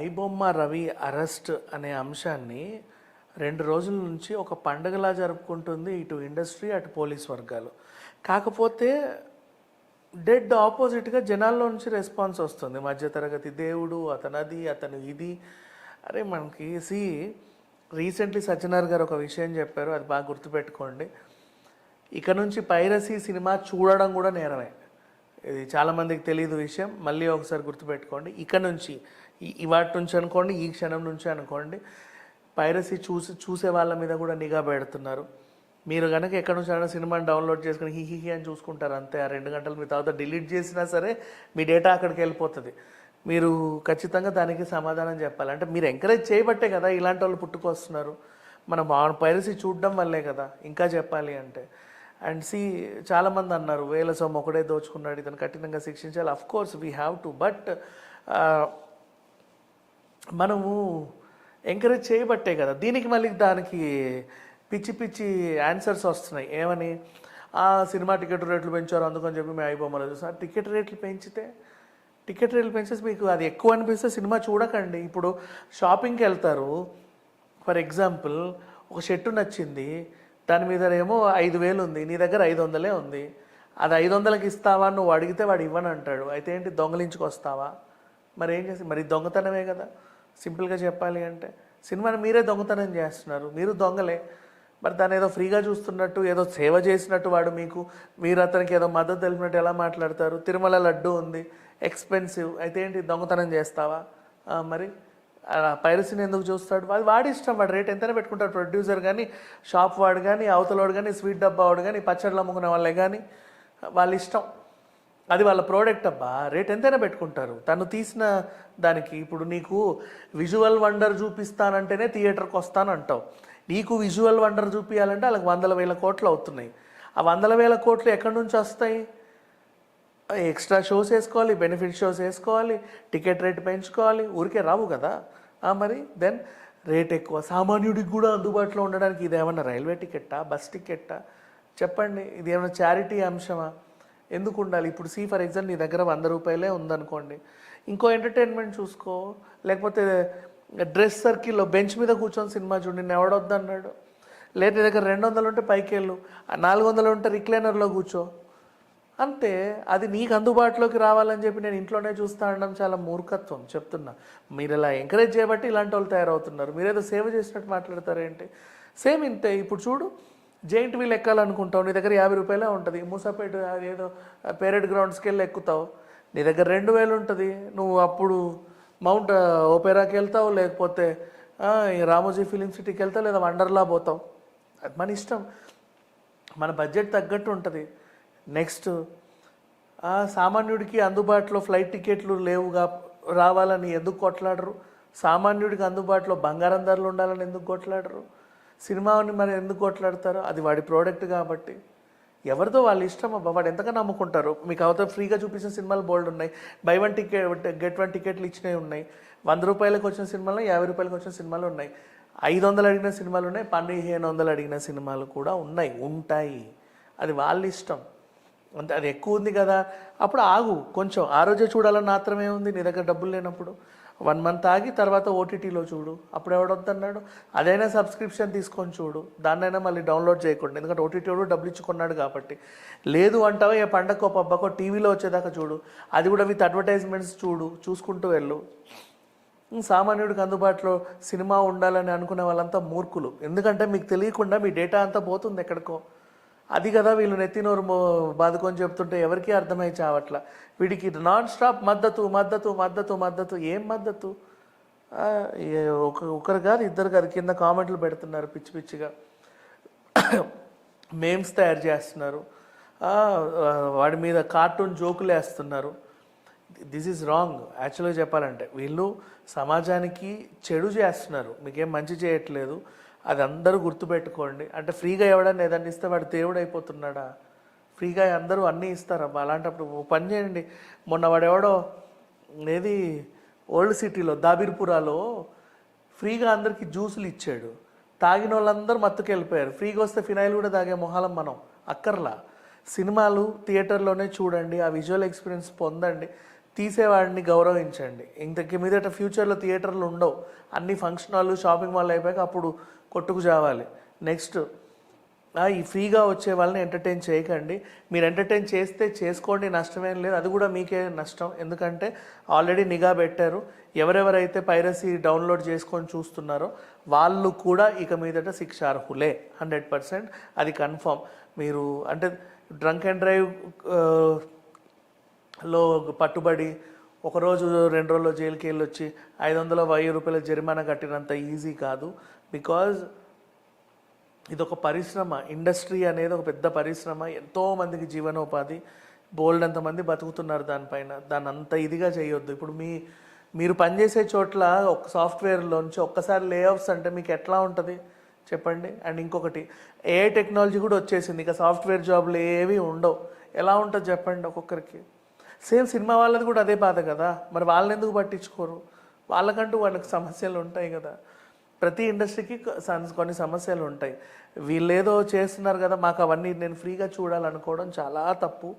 IBomma Ravi arrest అనే అంశాన్ని రెండు రోజుల నుంచి ఒక పండగలా జరుపుకుంటుంది ఇటు ఇండస్ట్రీ అటు పోలీస్ వర్గాలు. కాకపోతే డెడ్ ఆపోజిట్గా జనాల్లో నుంచి రెస్పాన్స్ వస్తుంది. మధ్యతరగతి దేవుడు అతనది అతను ఇది. అరే మనకి సి రీసెంట్లీ సజ్జనార్ గారు ఒక విషయం చెప్పారు అది బాగా గుర్తుపెట్టుకోండి. ఇక నుంచి పైరసీ సినిమా చూడడం కూడా నేరమే. ఇది చాలామందికి తెలియదు విషయం. మళ్ళీ ఒకసారి గుర్తుపెట్టుకోండి. ఇక నుంచి ఇవాటి నుంచి అనుకోండి ఈ క్షణం నుంచి అనుకోండి పైరసీ చూసి చూసే వాళ్ళ మీద కూడా నిఘా పెడుతున్నారు. మీరు కనుక ఎక్కడి నుంచి అయినా సినిమాని డౌన్లోడ్ చేసుకుని హి హీ హీ అని చూసుకుంటారు అంతే. ఆ రెండు గంటలు మీ తర్వాత డిలీట్ చేసినా సరే మీ డేటా అక్కడికి వెళ్ళిపోతుంది. మీరు ఖచ్చితంగా దానికి సమాధానం చెప్పాలి. అంటే మీరు ఎంకరేజ్ చేయబట్టే కదా ఇలాంటి వాళ్ళు పుట్టుకొస్తున్నారు. మనం పైరసీ చూడడం వల్లే కదా ఇంకా చెప్పాలి అంటే. అండ్ సి చాలామంది అన్నారు వేల సొమ్ము ఒకడే దోచుకున్నాడు ఇతను కఠినంగా శిక్షించాలి. Of course we have to but మనము ఎంకరేజ్ చేయబట్టే కదా. దీనికి మళ్ళీ దానికి పిచ్చి పిచ్చి ఆన్సర్స్ వస్తున్నాయి. ఏమని? ఆ సినిమా టికెట్ రేట్లు పెంచారు అందుకని చెప్పి మేము అయిపోమని చూసాం టికెట్ రేట్లు పెంచితే టికెట్ రేట్లు పెంచేసి మీకు అది ఎక్కువ అనిపిస్తే సినిమా చూడకండి. ఇప్పుడు షాపింగ్కి వెళ్తారు. ఫర్ ఎగ్జాంపుల్ ఒక షర్టు నచ్చింది. దాని మీద ఏమో ఐదు వేలు ఉంది. నీ దగ్గర ఐదు వందలే ఉంది. అది ఐదు వందలకి ఇస్తావా? నువ్వు అడిగితే వాడు ఇవ్వను అంటాడు అయితే ఏంటి? దొంగలించుకొస్తావా? మరి ఏం చేసి? మరి దొంగతనమే కదా. సింపుల్గా చెప్పాలి అంటే సినిమాని మీరే దొంగతనం చేస్తున్నారు మీరు దొంగలే. మరి దాన్ని ఏదో ఫ్రీగా చూస్తున్నట్టు ఏదో సేవ చేసినట్టు వాడు మీకు మీరు అతనికి ఏదో మద్దతు తెలిపినట్టు ఎలా మాట్లాడతారు? తిరుమల లడ్డు ఉంది ఎక్స్పెన్సివ్ అయితే ఏంటి దొంగతనం చేస్తావా? మరి పైరసీని ఎందుకు చూస్తాడు? అది వాడి ఇష్టం వాడు రేట్ ఎంతైనా పెట్టుకుంటాడు ప్రొడ్యూసర్ కానీ షాప్ వాడు కానీ అవతలవాడు కానీ స్వీట్ డబ్బా వాడు కానీ పచ్చళ్ళు అమ్ముకునే వాళ్ళే కానీ వాళ్ళ ఇష్టం. అది వాళ్ళ ప్రోడక్ట్ అబ్బా. రేట్ ఎంతైనా పెట్టుకుంటారు. తను తీసిన దానికి ఇప్పుడు నీకు విజువల్ వండర్ చూపిస్తానంటేనే థియేటర్కి వస్తాను అంటావు. నీకు విజువల్ వండర్ చూపించాలంటే వాళ్ళకి వందల వేల కోట్లు అవుతున్నాయి. ఆ వందల వేల కోట్లు ఎక్కడి నుంచి వస్తాయి? ఎక్స్ట్రా షోస్ వేసుకోవాలి బెనిఫిట్ షోస్ వేసుకోవాలి టికెట్ రేట్ పెంచుకోవాలి. ఊరికే రావు కదా. మరి దెన్ రేట్ ఎక్కువ. సామాన్యుడికి కూడా అందుబాటులో ఉండడానికి ఇది ఏమన్నా రైల్వే టికెట్టా బస్ టికెట్టా? చెప్పండి. ఇది ఏమైనా చారిటీ అంశమా? ఎందుకు ఉండాలి? ఇప్పుడు సి ఫర్ ఎగ్జాంపుల్ నీ దగ్గర వంద రూపాయలే ఉందనుకోండి. ఇంకో ఎంటర్టైన్మెంట్ చూసుకో. లేకపోతే డ్రెస్ సర్కిల్లో బెంచ్ మీద కూర్చొని సినిమా చూడు నేను ఎవడొద్దు అన్నాడు. నీ దగ్గర రెండు వందలు ఉంటే పైకి వెళ్ళు. ఆ నాలుగు వందలు ఉంటే రిక్లైనర్లో కూర్చో. అంతే అది నీకు అందుబాటులోకి రావాలని చెప్పి నేను ఇంట్లోనే చూస్తా అనడం చాలా మూర్ఖత్వం చెప్తున్నా. మీరు ఇలా ఎంకరేజ్ చేయబట్టి ఇలాంటి వాళ్ళు తయారవుతున్నారు. మీరేదో సేవ చేసినట్టు మాట్లాడతారేంటి? సేమ్ ఇంతే. ఇప్పుడు చూడు జైంట్ వీల్ ఎక్కాలనుకుంటావు నీ దగ్గర యాభై రూపాయలే ఉంటుంది. మూసాపేట ఏదో పేరెడ్ గ్రౌండ్స్కి వెళ్ళి ఎక్కుతావు. నీ దగ్గర రెండు వేలు ఉంటుంది. నువ్వు అప్పుడు మౌంట్ ఓపెరాకి వెళ్తావు లేకపోతే రామోజీ ఫిలిం సిటీకి వెళ్తావు లేదా వండర్లా పోతావు. అది మన ఇష్టం. మన బడ్జెట్ తగ్గట్టు ఉంటుంది. నెక్స్ట్ సామాన్యుడికి అందుబాటులో ఫ్లైట్ టికెట్లు లేవుగా రావాలని ఎందుకు కొట్లాడరు? సామాన్యుడికి అందుబాటులో బంగారం ధరలు ఉండాలని ఎందుకు కొట్లాడరు? సినిమాని మరి ఎందుకు కొట్లాడతారు అది వాడి ప్రోడక్ట్ కాబట్టి. ఎవరితో వాళ్ళ ఇష్టం అబ్బా వాడు ఎంతగా నమ్ముకుంటారు. మీకు అవతల ఫ్రీగా చూపించిన సినిమాలు బోల్డ్ ఉన్నాయి. Buy one ticket get one టికెట్లు ఇచ్చినవి ఉన్నాయి. వంద రూపాయలకు వచ్చిన సినిమాలు యాభై రూపాయలకు వచ్చిన సినిమాలు ఉన్నాయి. ఐదు వందలు అడిగిన సినిమాలు ఉన్నాయి పన్నెండు వందలు అడిగిన సినిమాలు కూడా ఉన్నాయి ఉంటాయి. అది వాళ్ళ ఇష్టం. అంటే అది ఎక్కువ ఉంది కదా. అప్పుడు ఆగు కొంచెం ఆ రోజే చూడాలని మాత్రమే ఉంది నీ దగ్గర డబ్బులు లేనప్పుడు. వన్ మంత్ ఆగి తర్వాత ఓటీటీలో చూడు. అప్పుడు ఎవడొద్దన్నాడు అదైనా సబ్స్క్రిప్షన్ తీసుకొని చూడు. దాన్నైనా మళ్ళీ డౌన్లోడ్ చేయకుండా. ఎందుకంటే ఓటీటీ వాడు డబ్బులు ఇచ్చుకున్నాడు కాబట్టి. లేదు అంటావా ఏ పండగకో పబ్బకో టీవీలో వచ్చేదాకా చూడు. అది కూడా విత్ అడ్వర్టైజ్మెంట్స్ చూడు. చూసుకుంటూ వెళ్ళు. సామాన్యుడికి అందుబాటులో సినిమా ఉండాలని అనుకునే వాళ్ళంతా మూర్ఖులు. ఎందుకంటే మీకు తెలియకుండా మీ డేటా అంతా పోతుంది ఎక్కడికో. అది కదా వీళ్ళు నెత్తినోరు బాధకొని చెప్తుంటే ఎవరికీ అర్థమై చావట్ల. వీడికి నాన్ స్టాప్ మద్దతు మద్దతు మద్దతు మద్దతు. ఏం మద్దతు? ఒక ఒకరు కాదు ఇద్దరు కాదు. కింద కామెంట్లు పెడుతున్నారు పిచ్చి పిచ్చిగా. మేమ్స్ తయారు చేస్తున్నారు. వాడి మీద కార్టూన్ జోకులు వేస్తున్నారు. దిస్ ఈజ్ రాంగ్ యాక్చువల్గా చెప్పాలంటే వీళ్ళు సమాజానికి చెడు చేస్తున్నారు. మీకేం మంచి చేయట్లేదు. అది అందరూ గుర్తుపెట్టుకోండి. అంటే ఫ్రీగా ఎవడన్నా ఏదన్నా ఇస్తే వాడు దేవుడు అయిపోతున్నాడా? ఫ్రీగా అందరూ అన్నీ ఇస్తారమ్మా అలాంటప్పుడు పని చేయండి. మొన్న వాడెవడో ఏది ఓల్డ్ సిటీలో దాబీర్పురాలో ఫ్రీగా అందరికీ జ్యూసులు ఇచ్చాడు. తాగిన వాళ్ళందరూ మత్తుకు వెళ్ళిపోయారు ఫ్రీగా వస్తే ఫినాయిల్ కూడా తాగే మొహాలం మనం. అక్కర్లా. సినిమాలు థియేటర్లోనే చూడండి. ఆ విజువల్ ఎక్స్పీరియన్స్ పొందండి. తీసేవాడిని గౌరవించండి. ఇంతకి మీదట ఫ్యూచర్లో థియేటర్లు ఉండవు. అన్ని ఫంక్షన్ హాల్ షాపింగ్ మాల్ అయిపోయాక అప్పుడు కొట్టుకు చావాలి. నెక్స్ట్ ఈ ఫ్రీగా వచ్చే వాళ్ళని ఎంటర్టైన్ చేయకండి. మీరు ఎంటర్టైన్ చేస్తే చేసుకోండి నష్టమేం లేదు. అది కూడా మీకే నష్టం. ఎందుకంటే ఆల్రెడీ నిఘా పెట్టారు. ఎవరెవరైతే పైరసీ డౌన్లోడ్ చేసుకొని చూస్తున్నారో వాళ్ళు కూడా ఇక మీదట శిక్ష అర్హులే హండ్రెడ్ పర్సెంట్ అది కన్ఫర్మ్ మీరు అంటే డ్రంక్ అండ్ డ్రైవ్లో పట్టుబడి ఒకరోజు రెండు రోజుల్లో జైలుకి వెళ్ళొచ్చి ఐదు వందల వెయ్యి రూపాయల జరిమానా కట్టినంత ఈజీ కాదు. బికాజ్ ఇది ఒక పరిశ్రమ ఇండస్ట్రీ అనేది ఒక పెద్ద పరిశ్రమ. ఎంతోమందికి జీవనోపాధి బోల్డ్ అంతమంది బతుకుతున్నారు దానిపైన దాన్ని అంత ఇదిగా చేయొద్దు. ఇప్పుడు మీ మీరు పనిచేసే చోట్ల ఒక సాఫ్ట్వేర్లోంచి ఒక్కసారి లేఅఫ్స్ అంటే మీకు ఎట్లా ఉంటుంది? చెప్పండి. అండ్ ఇంకొకటి ఏ టెక్నాలజీ కూడా వచ్చేసింది. ఇక సాఫ్ట్వేర్ జాబ్లు ఏవి ఉండవు. ఎలా ఉంటుంది చెప్పండి ఒక్కొక్కరికి? సేమ్ సినిమా వాళ్ళది కూడా అదే బాధ కదా. మరి వాళ్ళని ఎందుకు పట్టించుకోరు? వాళ్ళకంటూ వాళ్ళకి సమస్యలు ఉంటాయి కదా. ప్రతి ఇండస్ట్రీకి సన్- కొన్ని సమస్యలు ఉంటాయి. వీళ్ళేదో చేస్తున్నారు కదా మాకు అవన్నీ నేను ఫ్రీగా చూడాలనుకోవడం చాలా తప్పు.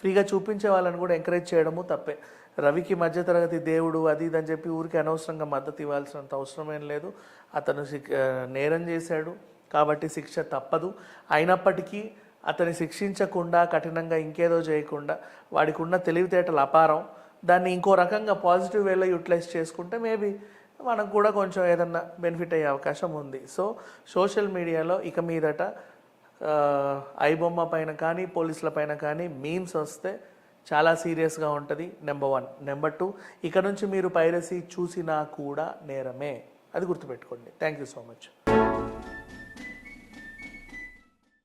ఫ్రీగా చూపించే వాళ్ళని కూడా ఎంకరేజ్ చేయడము తప్పే. రవికి మధ్యతరగతి దేవుడు అది ఇది అని చెప్పి ఊరికి అనవసరంగా మద్దతు ఇవ్వాల్సినంత అవసరం ఏం లేదు. అతను నేరం చేశాడు కాబట్టి శిక్ష తప్పదు. అయినప్పటికీ అతని శిక్షించకుండా కఠినంగా ఇంకేదో చేయకుండా వాడికి ఉన్న తెలివితేటలు అపారం. దాన్ని ఇంకో రకంగా పాజిటివ్ వేలో యూటిలైజ్ చేసుకుంటే మేబీ మనకు కూడా కొంచెం ఏదన్నా బెనిఫిట్ అయ్యే అవకాశం ఉంది. సో సోషల్ మీడియాలో ఇక మీదట ఐబొమ్మ పైన కానీ పోలీసుల పైన కానీ మీమ్స్ వస్తే చాలా సీరియస్గా ఉంటుంది. Number one. నెంబర్ టూ ఇక నుంచి మీరు పైరసీ చూసినా కూడా నేరమే. అది గుర్తుపెట్టుకోండి. Thank you so much.